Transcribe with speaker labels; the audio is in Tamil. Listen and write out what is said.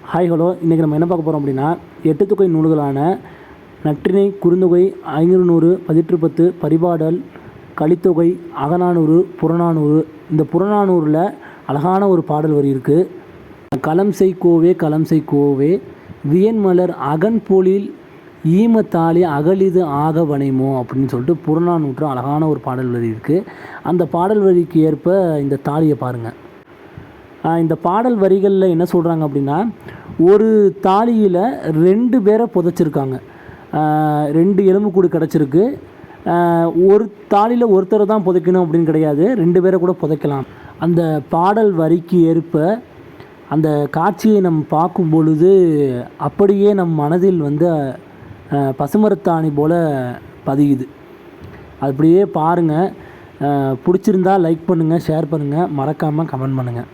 Speaker 1: Hi hello. இன்றைக்கி நம்ம என்ன பார்க்க போகிறோம் அப்படின்னா எட்டு தொகை நூல்களான நற்றிணை குறுந்தொகை ஐநூறு பதிற்று பத்து பரிபாடல் கலித்தொகை அகநானூறு புறநானூறு. இந்த புறநானூரில் அழகான ஒரு பாடல் வரி இருக்குது களம் செய் கோவே களம் செய் கோவே வியன்மலர் அகன் போலில் ஈமத்தாலி அகலிது ஆக வனைமோ அப்படின்னு சொல்லிட்டு புறநானூற்று அழகான ஒரு பாடல் வரி இருக்குது அந்த பாடல் வரிக்கு ஏற்ப இந்த தாலியை பாருங்கள் இந்த பாடல் வரிகளில் என்ன சொல்கிறாங்க அப்படின்னா ஒரு தாலியில் ரெண்டு பேரை புதைச்சிருக்காங்க. ரெண்டு எலும்புக்கூடு கிடச்சிருக்கு. ஒரு தாலியில் ஒருத்தரை தான் புதைக்கணும் அப்படின்னு கிடையாது ரெண்டு பேரை கூட புதைக்கலாம். அந்த பாடல் வரிக்கு ஏற்ப அந்த காட்சியை நம்ம பார்க்கும் பொழுது அப்படியே நம் மனதில் வந்து பசுமரத்தாணி போல பதியுது. அப்படியே பாருங்கள் பிடிச்சிருந்தா லைக் பண்ணுங்கள் ஷேர் பண்ணுங்கள் மறக்காமல் கமெண்ட் பண்ணுங்கள்